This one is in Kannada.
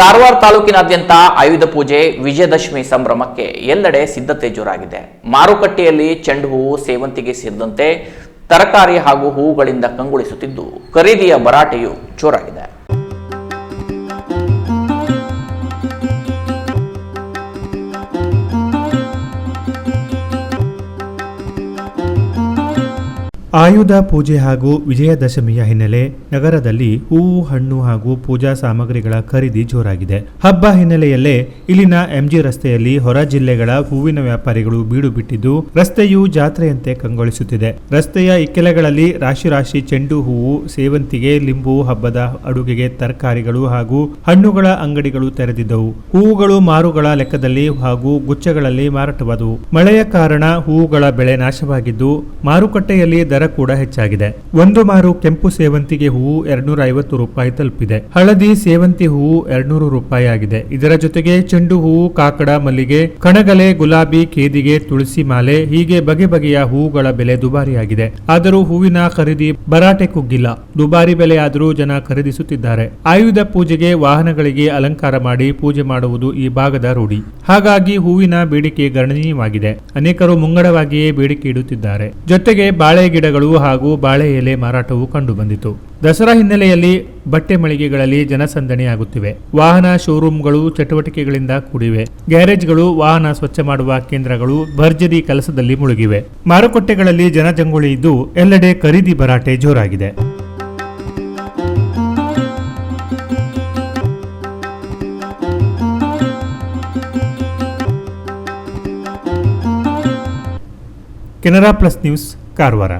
ಕಾರವಾರ ತಾಲೂಕಿನಾದ್ಯಂತ ಆಯುಧ ಪೂಜೆ ವಿಜಯದಶಮಿ ಸಂಭ್ರಮಕ್ಕೆ ಎಲ್ಲೆಡೆ ಸಿದ್ಧತೆ ಜೋರಾಗಿದೆ. ಮಾರುಕಟ್ಟೆಯಲ್ಲಿ ಚೆಂಡು ಹೂವು ಸೇವಂತಿಗೆ ಸೇರಿದಂತೆ ತರಕಾರಿ ಹಾಗೂ ಹೂವುಗಳಿಂದ ಕಂಗೊಳಿಸುತ್ತಿದ್ದು ಖರೀದಿಯ ಭರಾಟೆಯು ಜೋರಾಗಿದೆ. ಆಯುಧ ಪೂಜೆ ಹಾಗೂ ವಿಜಯದಶಮಿಯ ಹಿನ್ನೆಲೆ ನಗರದಲ್ಲಿ ಹೂವು, ಹಣ್ಣು ಹಾಗೂ ಪೂಜಾ ಸಾಮಗ್ರಿಗಳ ಖರೀದಿ ಜೋರಾಗಿದೆ. ಹಬ್ಬ ಹಿನ್ನೆಲೆಯಲ್ಲೇ ಇಲ್ಲಿನ ಎಂಜಿ ರಸ್ತೆಯಲ್ಲಿ ಹೊರ ಜಿಲ್ಲೆಗಳ ಹೂವಿನ ವ್ಯಾಪಾರಿಗಳು ಬೀಡು ಬಿಟ್ಟಿದ್ದು, ರಸ್ತೆಯು ಜಾತ್ರೆಯಂತೆ ಕಂಗೊಳಿಸುತ್ತಿದೆ. ರಸ್ತೆಯ ಇಕ್ಕೆಲೆಗಳಲ್ಲಿ ರಾಶಿ ರಾಶಿ ಚೆಂಡು ಹೂವು, ಸೇವಂತಿಗೆ, ಲಿಂಬು ಹಬ್ಬದ ಅಡುಗೆಗೆ ತರಕಾರಿಗಳು ಹಾಗೂ ಹಣ್ಣುಗಳ ಅಂಗಡಿಗಳು ತೆರೆದಿದ್ದವು. ಹೂವುಗಳು ಮಾರುಗಳ ಲೆಕ್ಕದಲ್ಲಿ ಹಾಗೂ ಗುಚ್ಚಗಳಲ್ಲಿ ಮಾರಾಟವಾದವು. ಮಳೆಯ ಕಾರಣ ಹೂವುಗಳ ಬೆಳೆ ನಾಶವಾಗಿದ್ದು, ಮಾರುಕಟ್ಟೆಯಲ್ಲಿ ದರ ಕೂಡ ಹೆಚ್ಚಾಗಿದೆ. ಒಂದು ಮಾರು ಕೆಂಪು ಸೇವಂತಿಗೆ ಹೂವು ಎರಡ್ನೂರ ಐವತ್ತು ರೂಪಾಯಿ ತಲುಪಿದೆ. ಹಳದಿ ಸೇವಂತಿ ಹೂವು ಎರಡ್ನೂರು ರೂಪಾಯಿ ಆಗಿದೆ. ಇದರ ಜೊತೆಗೆ ಚೆಂಡು ಹೂವು, ಕಾಕಡ, ಮಲ್ಲಿಗೆ, ಕಣಗಲೆ, ಗುಲಾಬಿ, ಕೇದಿಗೆ, ತುಳಸಿ ಮಾಲೆ ಹೀಗೆ ಬಗೆ ಬಗೆಯ ಹೂವುಗಳ ಬೆಲೆ ದುಬಾರಿಯಾಗಿದೆ. ಆದರೂ ಹೂವಿನ ಖರೀದಿ ಬರಾಟೆ ಕುಗ್ಗಿಲ್ಲ. ದುಬಾರಿ ಬೆಲೆ ಆದರೂ ಜನ ಖರೀದಿಸುತ್ತಿದ್ದಾರೆ. ಆಯುಧ ಪೂಜೆಗೆ ವಾಹನಗಳಿಗೆ ಅಲಂಕಾರ ಮಾಡಿ ಪೂಜೆ ಮಾಡುವುದು ಈ ಭಾಗದ ರೂಢಿ. ಹಾಗಾಗಿ ಹೂವಿನ ಬೇಡಿಕೆ ಗಣನೀಯವಾಗಿದೆ. ಅನೇಕರು ಮುಂಗಡವಾಗಿಯೇ ಬೇಡಿಕೆ ಇಡುತ್ತಿದ್ದಾರೆ. ಜೊತೆಗೆ ಬಾಳೆ ಗಿಡಗಳು ಹಾಗೂ ಬಾಳೆ ಎಲೆ ಮಾರಾಟವು ಕಂಡುಬಂದಿತು. ದಸರಾ ಹಿನ್ನೆಲೆಯಲ್ಲಿ ಬಟ್ಟೆ ಮಳಿಗೆಗಳಲ್ಲಿ ಜನಸಂದಣಿ ಆಗುತ್ತಿವೆ ವಾಹನ ಶೋರೂಮ್ಗಳು ಚಟುವಟಿಕೆಗಳಿಂದ ಕೂಡಿವೆ. ಗ್ಯಾರೇಜ್ಗಳು ವಾಹನ ಸ್ವಚ್ಛ ಮಾಡುವ ಕೇಂದ್ರಗಳು ಭರ್ಜರಿ ಕೆಲಸದಲ್ಲಿ ಮುಳುಗಿವೆ. ಮಾರುಕಟ್ಟೆಗಳಲ್ಲಿ ಜನಜಂಗುಳಿ ಇದ್ದು ಎಲ್ಲೆಡೆ ಖರೀದಿ ಭರಾಟೆ ಜೋರಾಗಿದೆ. Canara plus news, Karwar.